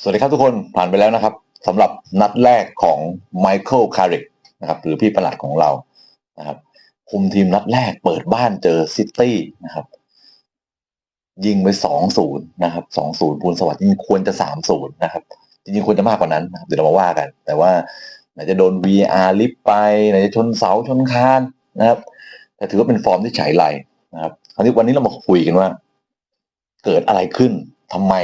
สวัสดีครับทุกคนผ่านไปแล้วนะครับสำหรับนัดแรกของไมเคิลคาริกนะครับหรือพี่ประหลัดของเรานะครับคุมทีมนัดแรกเปิดบ้านเจอซิตี้นะครับ ยิงไปสองศูนย์นะครับสองศูนย์ภูลสวัสดิ์จริงควรจะสามศูนย์นะครับ จริงๆควรจะมากกว่านั้นนะครับเดี๋ยวเรามาว่ากัน แต่ว่าไหนจะโดน VR ลิฟไปไหนจะชนเสาชนคานนะครับแต่ถือว่าเป็นฟอร์มที่ฉายไรนะครับคราวนี้วันนี้เรามาคุยกันว่า เกิดอะไรขึ้นทำไม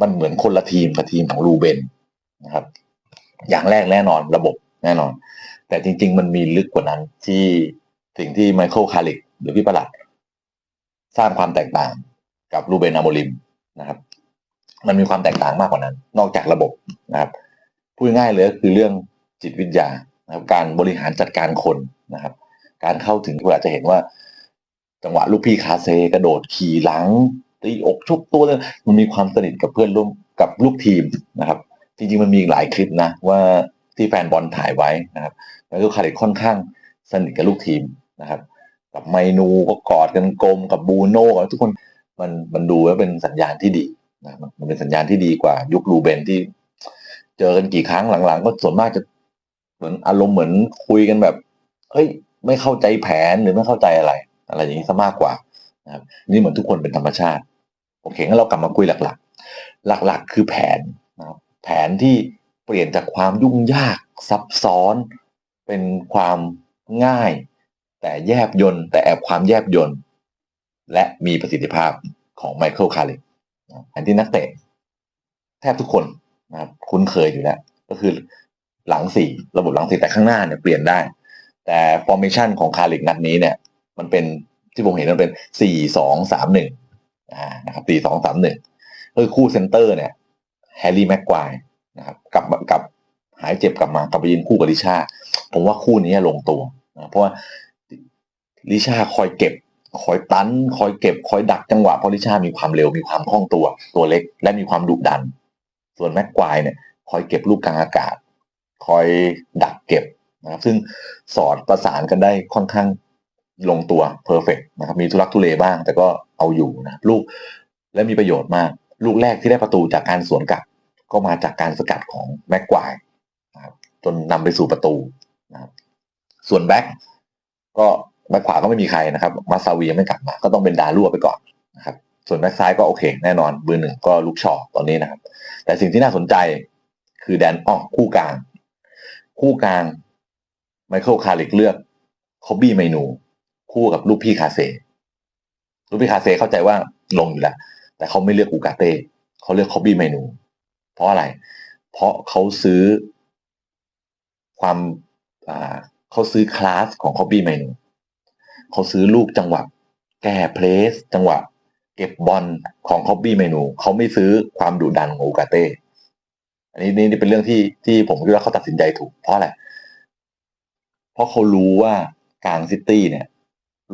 มันเหมือนคนละทีมกับทีมของรูเบนนะครับ อย่างแรกแน่นอนระบบแน่นอน แต่จริง ๆ มันมีลึกกว่านั้นที่สิ่งที่ไมเคิลคาริกหรือพี่ประหลัด สร้างความแตกต่างกับรูเบนอาโมลิมนะครับ มันมีความแตกต่างมากกว่านั้น นอกจากระบบนะครับพูดง่ายเลยก็คือเรื่องจิตวิทยานะครับ การบริหารจัดการคนนะครับ การเข้าถึงเวลาจะเห็นว่า จังหวะลูกพี่คาเซกระโดดขี่หลัง ตีอกชุบตัวเลยมันมีความสนิทกับเพื่อนร่วมกับลูกทีมนะครับ จริงๆมันมีหลายคลิปนะว่าที่แฟนบอลถ่ายไว้นะครับแล้วก็คาริกค่อนข้างสนิทกับลูกทีมนะครับ กับไมนูก็กอดกันกลมกับบูโน่กับทุกคนมันมันดูแล้วเป็นสัญญาณที่ดีนะมันเป็นสัญญาณที่ดีกว่ายุคลูเบนที่ เจอกันกี่ครั้งหลังๆ ก็ส่วนมากจะเหมือนอารมณ์เหมือนคุยกันแบบเฮ้ย ไม่เข้าใจแผนหรือไม่เข้าใจอะไร อะไรอย่างนี้ซะมากกว่านะครับนี่เหมือนทุกคนเป็นธรรมชาติ อเคงั้นเรากลับมาคุยหลักๆ หลักๆ คือแผนนะครับแผนที่เปลี่ยนจากความยุ่งยากซับซ้อน เป็นความง่าย แต่แยบยนต์แต่แอบความแยบยนต์และมีประสิทธิภาพของไมเคิลคาริกอันที่นักเตะแทบทุกคนนะครับคุ้นเคยอยู่แล้ว ก็คือหลังสี่ระบบหลังสี่แต่ข้างหน้าเนี่ยเปลี่ยนได้ แต่ฟอร์เมชันของคาริกนัดนี้เนี่ย มันเป็นที่ผมเห็นมันเป็นสี่สองสามหนึ่ง นะครับสี่สองสามหนึ่งคือคู่เซนเตอร์เนี่ยแฮร์รี่แม็กควายนะครับกลับกับหายเจ็บกลับมากลับไปยืนคู่กับลิชา ผมว่าคู่นี้ลงตัวนะเพราะว่าลิชาคอยเก็บ คอยตัน คอยเก็บ คอยดักจังหวะเพราะลิชามีความเร็วมีความคล่องตัว ตัวเล็กและมีความดุดัน ส่วนแม็กควายเนี่ย คอยเก็บลูกกลางอากาศ คอยดักเก็บนะครับซึ่งสอดประสานกันได้ค่อนข้าง ลงตัวเพอร์เฟกนะครับมีทุลักทุเลบ้าง แต่ก็เอาอยู่นะลูกและมีประโยชน์มาก ลูกแรกที่ได้ประตูจากการสวนกลับ ก็มาจากการสกัดของแม็กควายนะครับจนนำไปสู่ประตูนะครับส่วนแบ็กก็แบ็กขวาก็ไม่มีใครนะครับ มาซาวียังไม่กลับมา ก็ต้องเป็นดารั่วไปก่อนนะครับส่วนแบ็กซ้ายก็โอเค แน่นอนเบอร์หนึ่งก็ลูกชอตอนนี้นะครับ แต่สิ่งที่น่าสนใจคือแดนออกคู่กลาง คู่กลางไมเคิลคาริกเลือกคอบบี้เมนู คู่กับลูกพี่คาเซลูกพี่คาเซเข้าใจว่าลงอยู่แล้วแต่เขาไม่เลือกอูกาเต้เขาเลือกคอบบี้เมนู เพราะอะไร เพราะเขาซื้อความอ่าเขาซื้อคลาสของคอบบี้เมนูเขาซื้อลูกจังหวะแก้เพลสจังหวะเก็บบอลของคอบบี้เมนูเขาไม่ซื้อความดุดันของอูกาเต้อันนี้นี่เป็นเรื่องที่ที่ผมคิดว่าเขาตัดสินใจถูกเพราะอะไรเพราะเขารู้ว่ากลางซิตี้เนี่ย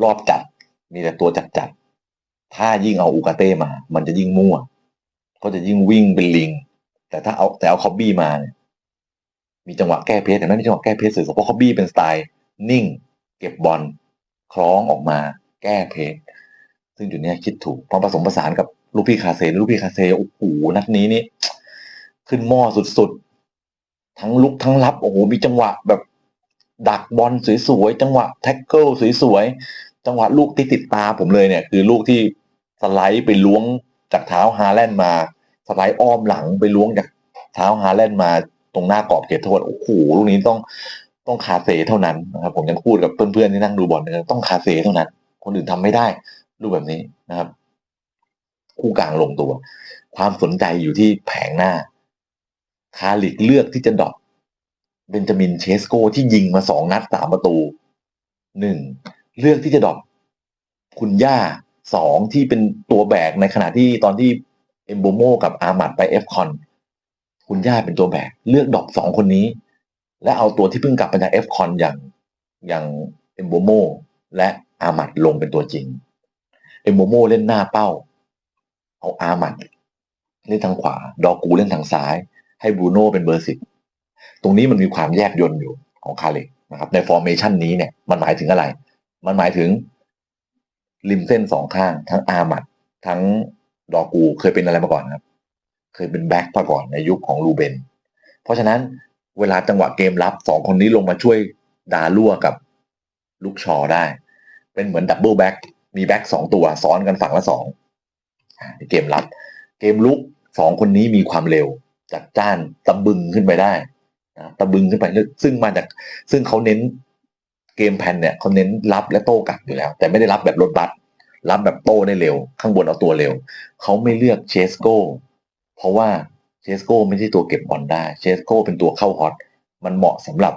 รอบจัด มีแต่ตัวจัดจัดถ้ายิ่งเอาอูกาเต้มา มันจะยิ่งมั่ว ก็จะยิ่งวิ่งเป็นลิง แต่ถ้าเอาแต่เอาคอบบี้มาเนี่ยมีจังหวะแก้เพสแต่ไม่มีจังหวะแก้เพสสื่อเพราะคอบบี้เป็นสไตล์ นิ่ง เก็บบอลคล้องออกมา แก้เพสซึ่งจุดนี้คิดถูกพอผสมผสานกับลูกพี่คาเซ่ลูกพี่คาเซ่โอ้โหนัดนี้นี่ขึ้นหม้อสุดๆ ทั้งลุกทั้งรับโอ้โหมีจังหวะแบบ ดักบอลสวยๆจังหวะแท็กเกิลสวยๆจังหวะลูกที่ติดตาผมเลยเนี่ย คือลูกที่สไลด์ไปล้วงจากเท้าฮาแลนด์มา สไลด์อ้อมหลังไปล้วงจากเท้าฮาแลนด์มาตรงหน้ากรอบเขตโทษโอ้โหลูกนี้ต้องต้องคาเซเท่านั้นนะครับผมยังพูดกับเพื่อนๆที่นั่งดูบอลนะต้องคาเซเท่านั้น คนอื่นทำไม่ได้รูปแบบนี้นะครับ คู่กลางลงตัว ความสนใจอยู่ที่แผงหน้า คาลิกเลือกที่จะดรอป เบนจามินเชสโกที่ยิงมาสองนัดสามประตูหนึ่งเลือกที่จะดรอปคุณย่าสองที่เป็นตัวแบกในขณะที่ตอนที่เอมโบโมกับอามัดไปเอฟคอนคุณย่าเป็นตัวแบก เลือกดรอปสองคนนี้ และเอาตัวที่เพิ่งกลับมาจากเอฟคอนอย่างอย่างเอมโบโมและอามัดลงเป็นตัวจริง เอมโบโมเล่นหน้าเป้า เอาอามัดเล่นทางขวา ดอกูเล่นทางซ้าย ให้บูโน่เป็นเบอร์สิบ ตรงนี้มันมีความแยกยนต์อยู่ของคาเล็กนะครับในฟอร์เมชันนี้เนี่ยมันหมายถึงอะไร มันหมายถึง ริมเส้นสองข้าง ทั้งอามัดทั้งดอกูเคยเป็นอะไรมาก่อนครับ เคยเป็นแบ็คมาก่อนในยุคของลูเบน เพราะฉะนั้นเวลาจังหวะเกมรับสองคนนี้ลงมาช่วยดาลั่วกับลูกชอได้ เป็นเหมือนดับเบิลแบ็กมีแบ็กสองตัวซ้อนกันฝั่งละสองเกมรับ เกมลุกสองคนนี้มีความเร็วจัดจ้านตะบึงขึ้นไปได้ นะตะบึงขึ้นไปซึ่งมาจากซึ่งเขาเน้นเกมแพนเนี่ยเขาเน้นรับและโต้กลับอยู่แล้ว แต่ไม่ได้รับแบบรถบัสรับแบบโต้ได้เร็ว ข้างบนเอาตัวเร็ว เขาไม่เลือกเชสโก้เพราะว่าเชสโก้ไม่ใช่ตัวเก็บบอลได้เชสโก้เป็นตัวเข้าฮอตมันเหมาะสำหรับ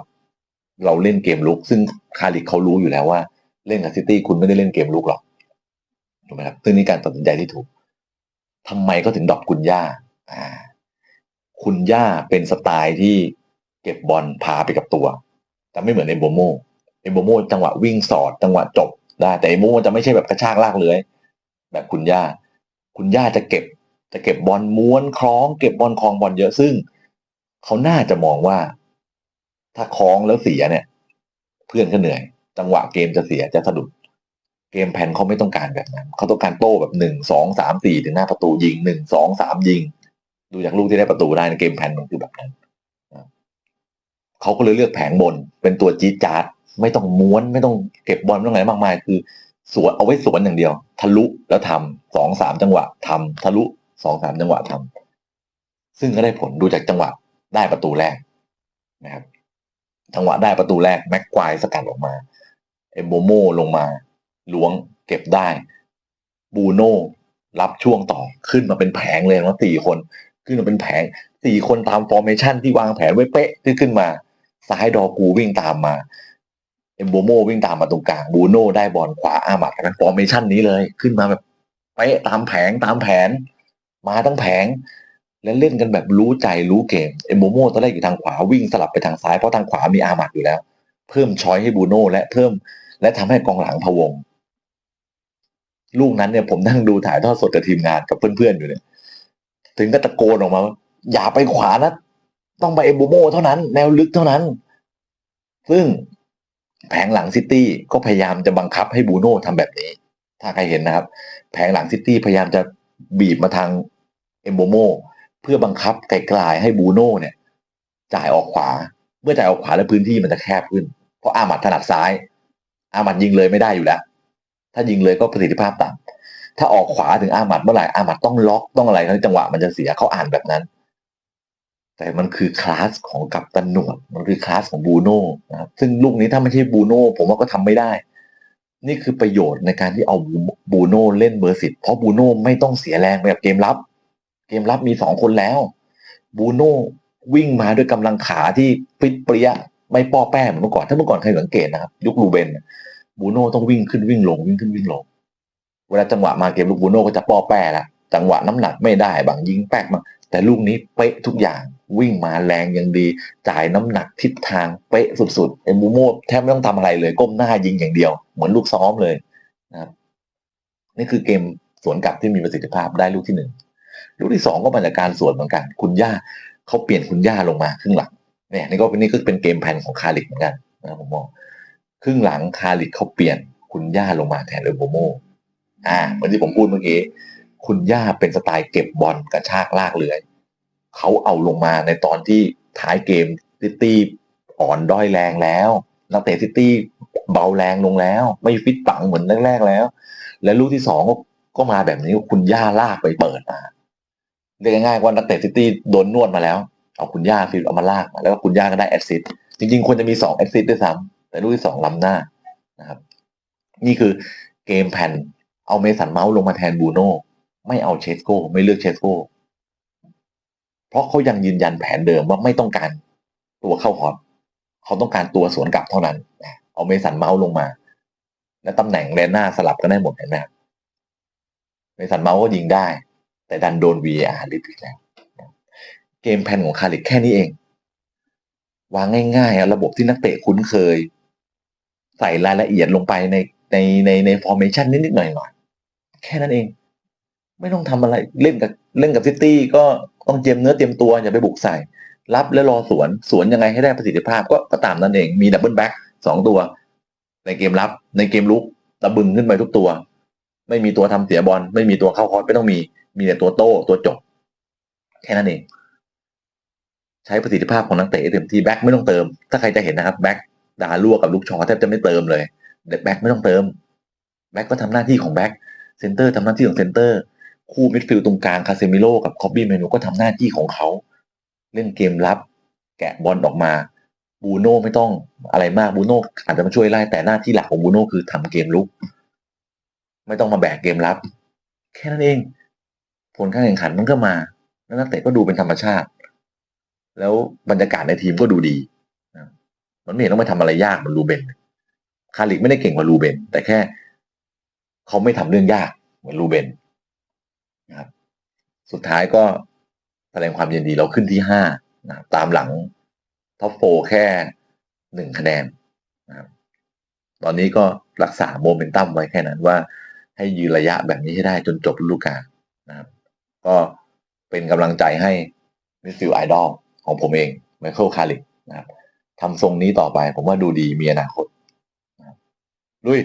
เราเล่นเกมลุก ซึ่งคาริกเขารู้อยู่แล้วว่า เล่นกับซิตี้คุณไม่ได้เล่นเกมลุกหรอกถูกไหมครับซึ่งนี่การตัดสินใจที่ถูกทำไมเขาถึงดอปคุณย่าอ่า คุณย่าเป็นสไตล์ที่ เก็บบอลพาไปกับตัว แต่ไม่เหมือนเอโบโมเอโบโมจังหวะวิ่งสอดจังหวะจบได้แต่เอโบโมจะไม่ใช่แบบกระชากลากเลยแบบคุณย่า คุณย่าจะเก็บ จะเก็บบอลม้วนคล้อง เก็บบอลคลองบอลเยอะซึ่งเขาน่าจะมองว่า ถ้าคล้องแล้วเสียเนี่ย เพื่อนก็เหนื่อย จังหวะเกมจะเสียจะสะดุดเกมแพนเขาไม่ต้องการแบบนั้น เขาต้องการโต้แบบหนึ่งสองสามสี่ถึงหน้าประตูยิงหนึ่งสองสามยิง ดูจากลูกที่ได้ประตูได้ในเกมแพนมันคือแบบนั้น เขาก็เลยเลือกแผงบน เป็นตัวจี๊ดจ๊าดไม่ต้องม้วนไม่ต้องเก็บบอลไม่ต้องอะไรมากมาย คือสวนเอาไว้สวนอย่างเดียว ทะลุแล้วทำสองสามจังหวะทำทะลุสองสามจังหวะทำซึ่งก็ได้ผลดูจากจังหวะได้ประตูแรกนะครับจังหวะได้ประตูแรกแม็กควายสกัดออกมาเอมโบโมลงมาล้วงเก็บได้ บูโน่รับช่วงต่อขึ้นมาเป็นแผงเลยว่าสี่คน ขึ้นมาเป็นแผงสี่คนตามฟอร์เมชันที่วางแผนไว้เป๊ะที่ขึ้นมา ซ้ายดอกูวิ่งตามมาเอมโบโมวิ่งตามมาตรงกลางบูโน่ได้บอลขวาอามัดกันฟอร์เมชันนี้เลย ขึ้นมาแบบเป๊ะตามแผงตามแผน มาทั้งแผง แล้วเล่นกันแบบรู้ใจรู้เกมเอมโบโมตอนแรกอยู่ทางขวาวิ่งสลับไปทางซ้ายเพราะทางขวามีอามัดอยู่แล้ว เพิ่มช้อยให้บูโน่และเพิ่ม และทำให้กองหลังพะวงลูกนั้นเนี่ยผมนั่งดูถ่ายทอดสดกับทีมงานกับเพื่อนๆอยู่เนี่ย ถึงก็ตะโกนออกมาอย่าไปขวานะ ต้องไปเอโบโมเท่านั้น แนวลึกเท่านั้น ซึ่งแผงหลังซิตี้ก็พยายามจะบังคับให้บูโน่ทำแบบนี้ ถ้าใครเห็นนะครับ แผงหลังซิตี้พยายามจะบีบมาทางเอมโบโมเพื่อบังคับไกลๆให้บูโน่เนี่ย จ่ายออกขวา เมื่อจ่ายออกขวาแล้วพื้นที่มันจะแคบขึ้น เพราะอามัดถนัดซ้าย อามัดยิงเลยไม่ได้อยู่แล้ว ถ้ายิงเลยก็ประสิทธิภาพต่ำถ้าออกขวาถึงอามัดเมื่อไหร่อามัดต้องล็อกต้องอะไรทั้งจังหวะมันจะเสียเขาอ่านแบบนั้น แต่มันคือคลาสของกัปตันหนวดมันคือคลาสของบูโน่นะครับซึ่งลูกนี้ถ้าไม่ใช่บูโน่ผมว่าก็ทำไม่ได้ นี่คือประโยชน์ในการที่เอาบูโน่เล่นเบอร์สิบเพราะบูโน่ไม่ต้องเสียแรงแบบเกมรับ เกมรับมีสองคนแล้วบูโน่วิ่งมาด้วยกำลังขาที่ปิดเปรี้ยไม่ป้อแป้เหมือนเมื่อก่อนถ้าเมื่อก่อนใครสังเกตนะครับยุคลูเบนบูโน่ต้องวิ่งขึ้นวิ่งลงวิ่งขึ้นวิ่งลง เวลาจังหวะมาเกมลูกบูโน่ก็จะป้อแป้ละจังหวะน้ำหนักไม่ได้บางยิงแป๊กมา แต่ลูกนี้เป๊ะทุกอย่างวิ่งมาแรงยังดี จ่ายน้ำหนักทิศทางเป๊ะสุดๆเอ็มบูโม่แทบไม่ต้องทำอะไรเลย ก้มหน้ายิงอย่างเดียว เหมือนลูกซ้อมเลยนะครับนี่คือเกมสวนกลับที่มีประสิทธิภาพได้ลูกที่หนึ่งลูกที่สองก็มาจากการสวนเหมือนกัน คุณย่าเขาเปลี่ยนคุณย่าลงมาครึ่งหลังเนี่ยนี่ก็เป็นนี่ก็เป็นเกมแผนของคาริกเหมือนกันนะผมมองครึ่งหลังคาริกเขาเปลี่ยนคุณย่าลงมาแทนเอโบโมอ่าเหมือนที่ผมพูดเมื่อกี้ คุณย่าเป็นสไตล์เก็บบอลกระชากลากเลือยเขาเอาลงมาในตอนที่ท้ายเกมซิตี้อ่อนด้อยแรงแล้วนักเตะซิตี้เบาแรงลงแล้ว ไม่ฟิตปังเหมือนแรกๆแล้ว และลูกที่สองก็ก็มาแบบนี้คุณย่าลากไปเปิดมาเรียกง่ายๆว่านักเตะซิตี้โดนนวดมาแล้ว เอาคุณย่าฟิลเอามาลากมาแล้วก็คุณย่าก็ได้แอสซิสจริงๆควรจะมีสองแอสซิสด้วยซ้ำแต่ลูกที่สองล้ำหน้านะครับ นี่คือเกมแผ่นเอาเมสันเมาส์ลงมาแทนบูโน่ ไม่เอาเชสโก้ไม่เลือกเชสโก้เพราะเขายังยืนยันแผนเดิมว่าไม่ต้องการตัวเข้าฮอตเขาต้องการตัวสวนกลับเท่านั้น เอาเมสันเมาส์ลงมา และตำแหน่งแดนหน้าสลับกันได้หมดเห็นไหมเมสันเมาส์ก็ยิงได้ แต่ดันโดน VAR ลิบอีกแล้ว เกมแพนของคาริกแค่นี้เอง วางง่ายๆ ระบบที่นักเตะคุ้นเคย ใส่รายละเอียดลงไปในในในในฟอร์เมชันนิดๆหน่อยๆแค่นั้นเอง ไม่ต้องทำอะไรเล่นกับเล่นกับซิตี้ก็ต้องเตรียมเนื้อเตรียมตัวอย่าไปบุกใส่ รับแล้วรอสวนสวนยังไงให้ได้ประสิทธิภาพก็ก็ตามนั่นเองมีดับเบิลแบ็กสองตัว ในเกมรับในเกมลุกตะบึงขึ้นไปทุกตัว ไม่มีตัวทำเสียบอลไม่มีตัวเข้าคอร์สไม่ต้องมีมีแต่ตัวโต้ตัวจบ แค่นั้นเอง ใช้ประสิทธิภาพของนักเตะเต็มที่แบ็คไม่ต้องเติม ถ้าใครจะเห็นนะครับแบ็คดาลัวกับลูกชอแทบจะไม่เติมเลยเด็กแบ็คไม่ต้องเติมแบ็คก็ทำหน้าที่ของแบ็คเซนเตอร์ทำหน้าที่ของเซนเตอร์ คู่มิดฟิลด์ตรงกลางคาเซมิโลกับคอบบี้เมนูก็ทำหน้าที่ของเขา เล่นเกมรับ แกะบอลออกมาบูโน่ไม่ต้องอะไรมากบูโน่อาจจะมาช่วยไล่แต่หน้าที่หลักของบูโน่คือทำเกมลุก ไม่ต้องมาแบกเกมรับ แค่นั้นเอง ผลการแข่งขันมันก็มาแล้วนักเตะก็ดูเป็นธรรมชาติ แล้วบรรยากาศในทีมก็ดูดีมันไม่เห็นต้องไปทำอะไรยากเหมือนลูเบนคาริกไม่ได้เก่งกว่าลูเบนแต่แค่ เขาไม่ทำเรื่องยากเหมือนลูเบน สุดท้ายก็แสดงความยินดีเราขึ้นที่ห้านะตามหลังท็อปโฟแค่หนึ่งคะแนนนะครับตอนนี้ก็รักษาโมเมนตัมไว้แค่นั้นว่าให้ยืนระยะแบบนี้ให้ได้จนจบฤดูกาลนะครับ ก็เป็นกำลังใจให้มิสซิลไอดอลของผมเองไมเคิลคาริกนะครับทำทรงนี้ต่อไปผมว่าดูดีมีอนาคตนะคลุย